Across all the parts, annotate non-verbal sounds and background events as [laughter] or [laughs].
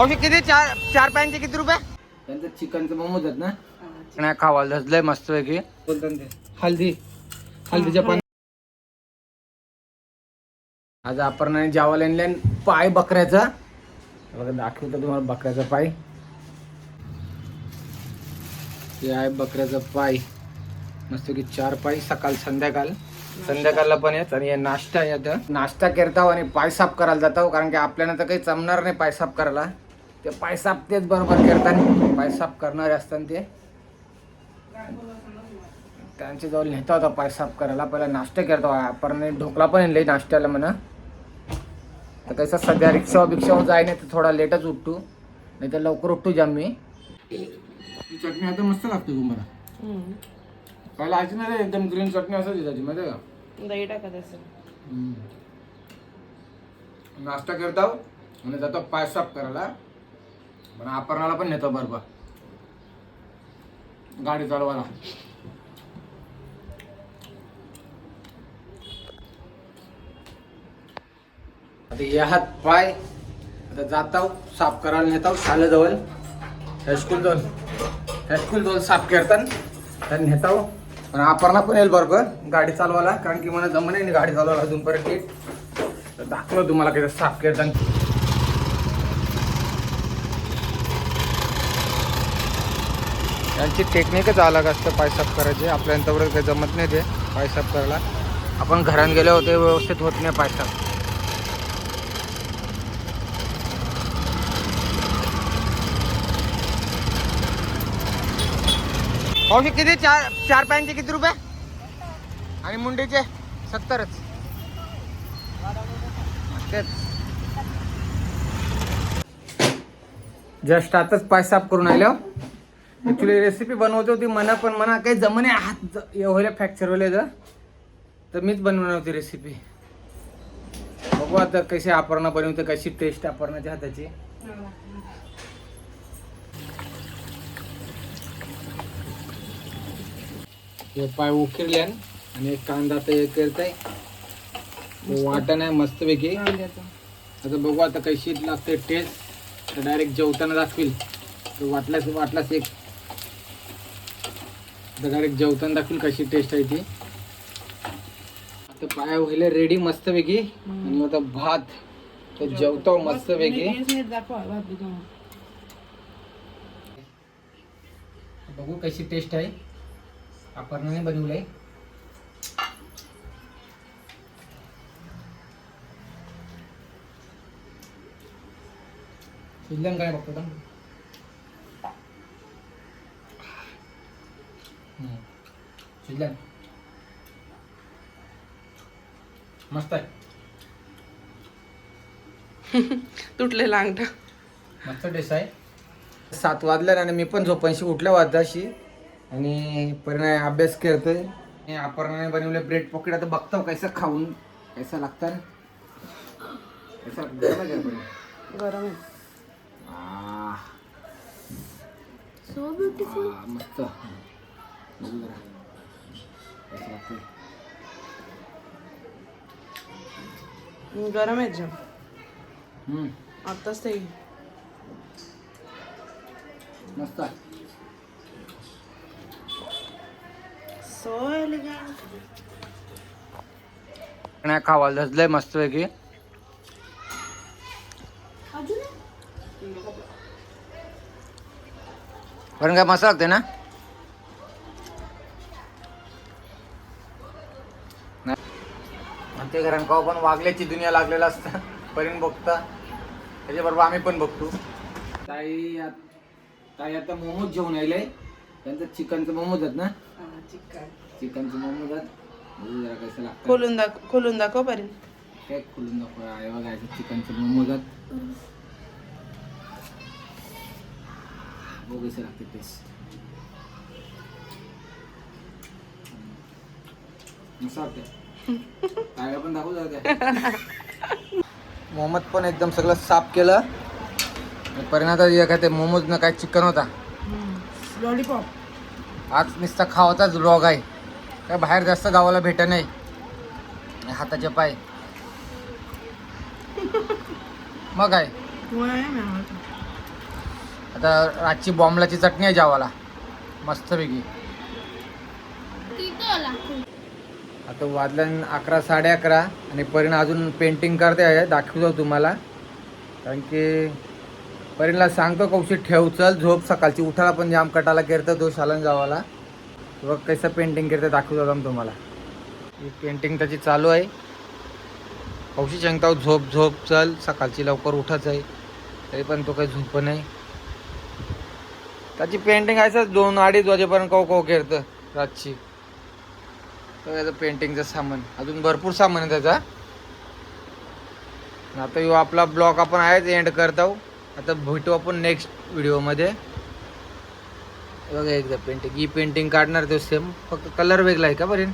मावशी किती? चार चार पॅनचे किती रुपये? त्यांचं चिकनचं मोमोज आहेत ना? नाही खावायला धसलंय मस्त पैकी. हल्दी. हल्दीच्या आज आपण जेवायला आणले पाय बकऱ्याचा. बघा दाखवतो तुम्हाला बकऱ्याचा पाय. हे आहे बकऱ्याचा पाय. मस्त की चार पाय सकाळ संध्याकाळ. संध्याकाळला पण येत आणि हे नाश्ता येत. नाश्ता करताव आणि पाय साफ करायला जातो कारण की आपल्याला तर काही जमणार नाही पाय साफ करायला. ते पाय साफ तेच बरोबर करतात पाय साफ करणारे असतात ते. त्यांच्या जवळ नेता होता पाय साफ करायला पहिला नाश्ता करतो आपण ढोकला पण आणले नाश्त्याला म्हणा. तर कसं सध्या रिक्षा बिक्षावर जाय नाही तर थोडा लेटच उठतो. नाही तर लवकर उठतो जाम मी. ही चटणी आता मस्त लागते तुम्हाला पहिला आजी नाही रे, एकदम ग्रीन चटणी असं त्याची माहिती का? दही टाकत असेल. नाश्ता करतो आणि जातो पाय साफ करायला. पण अपरणाला पण नेतो बरोबर गाडी चालवायला. आता या हात पाय आता जाताव साफ करायला नेताव शाळेजवळ हायस्कूल जाऊन हायस्कूल दोन. साफ करतात तर नेताव. पण अपरणा पण येईल बरोबर गाडी चालवायला. कारण की मला जमणे नाही गाडी चालवायला अजूनपर्यंत तर दाखवलं तुम्हाला कसं साफ करताना. त्यांची टेक्निकच अलग असतं. पाय साफ करायची. आपल्याला तेवढं काही जमत नाही ते पाय साफ करायला. आपण घरात गेले होते व्यवस्थित होत नाही पाय साफ. किती? चार चार पॅनचे किती रुपये? आणि मुंडीचे? सत्तरच. तेच. जस्ट आताच पाय साफ करून आलो हो. ऍक्च्युली रेसिपी बनवते होती मना पण मना काही जमणे हात एवढ्या फ्रॅक्चर होले तर मीच बनवणार होती रेसिपी बघू आता कशी अपर्णा बनवते कशी टेस्ट अपर्णाच्या हाताची. हे पाय उकिरल्यान आणि एक कांदा ते हे करताय वाटण आहे मस्तपैकी. आता बघू आता कशी लागते टेस्ट डायरेक्ट जेवताना दाखवील. वाटल्यास वाटल्यास एक डायरेक्ट जेवताना दाखवील कशी टेस्ट आहे ती. आता पाय व्हायला रेडी मस्तपैकी. आणि आता भात. तर जेवतो मस्तपैकी. बघू कशी टेस्ट आहे. अपर्णाने बनवलंय. शिजलं काय बघतो का हम्म. शिजलं मस्त आहे. [laughs] तुटलेला अंगठा मस्त टेस्ट आहे. सात वाजल्या आणि मी पण झोपांशी उठल्या वाजताशी आणि परिणाम अभ्यास करतोय. अपर्णाने बनवले ब्रेड पॉकेट आता बघतो कसं खाऊन कैसा लागतं. गरम. आह, मस्त. बघू जरा. गरम आहे जाम ते. मस्त. सो नाही खावायला धसलंय मस्त पैकी पण काय मस्त लागते ना? आमच्या घरात का पण वागल्याची दुनिया लागलेला असतं. परीन बघता. त्याच्याबरोबर आम्ही पण बघतो. ताई आत- ताई आता मोमोज जेवण आले त्यांचं चिकनचं मोमोज आहेत ना? चिकनचं मोमोज आहेत. कसं लागतं खोलून दाखव खोलून दाखव परी काय खुलून नको आहे बघा चिकनचं मोमोज आहेत. बघू कसं लागते टेस्ट मस्त वाटते पण दाखवू जरा मोहम्मद पण एकदम सगळं साफ केलं. परिणाम एका ते मोमोज न काय चिकन होता. लॉलीपॉप आज नुसता खावाचाच रॉग आहे. काय बाहेर जास्त गावाला भेट नाही. हाताचे पाय. मग काय? आता रातची बॉम्बलाची चटणी आहे जेवाला मस्तपैकी. आता वाजल्यान अकरा साडे अकरा आणि परीण अजून पेंटिंग करते आहे दाखवतो तुम्हाला. कारण की परीणला सांगतो कौशी ठेव चल झोप सकाळची उठाला पण जाम कटाला करतं तो शालन जावाला. बघ कसं पेंटिंग करते दाखवतो आता तुम्हाला. ही पेंटिंग त्याची चालू आहे. कौशी सांगतो झोप झोप चल सकाळची लवकर उठाच आहे. तरी पण तो काही झोप नाही. त्याची पेंटिंग आहे दोन अडीच वाजेपर्यंत कौ कौ करतं रातची. त्याचं पेंटिंगचं सामान. अजून भरपूर सामान आहे त्याचा. आता यो आपला ब्लॉग आपण आहेच एंड करतो आता भेटू आपण नेक्स्ट व्हिडिओमध्ये बघा एकदा पेंटिंग ही पेंटिंग काढणार तो सेम फक्त कलर वेगळा आहे का बरेन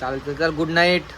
चालतं चल गुड नाईट